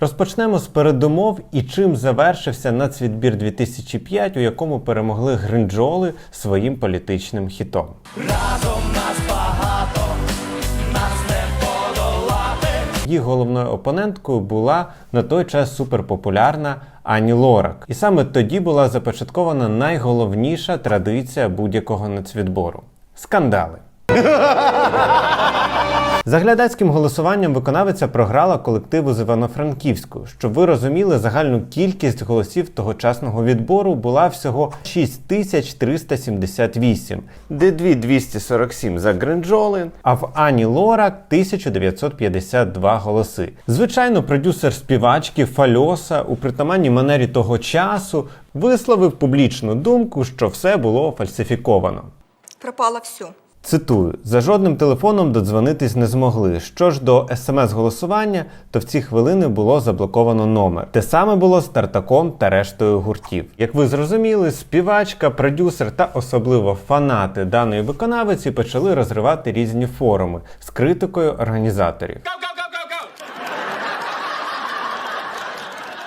Розпочнемо з передумов і чим завершився нацвідбір 2005, у якому перемогли гринджоли своїм політичним хітом. Разом нас багато нас не Їх головною опоненткою була на той час суперпопулярна Ані Лорак. І саме тоді була започаткована найголовніша традиція будь-якого нацвідбору скандали. За глядацьким голосуванням виконавиця програла колективу з Івано-Франківську. Щоб ви розуміли, загальну кількість голосів тогочасного відбору була всього 6378, де 2247 за Гринджолин, а в Ані Лорак 1952 голоси. Звичайно, продюсер співачки Фальоса у притаманній манері того часу висловив публічну думку, що все було фальсифіковано. Пропало все. Цитую: за жодним телефоном додзвонитись не змогли. Що ж до смс-голосування, то в ці хвилини було заблоковано номер. Те саме було з Тартаком та рештою гуртів. Як ви зрозуміли, співачка, продюсер та особливо фанати даної виконавиці почали розривати різні форуми з критикою організаторів.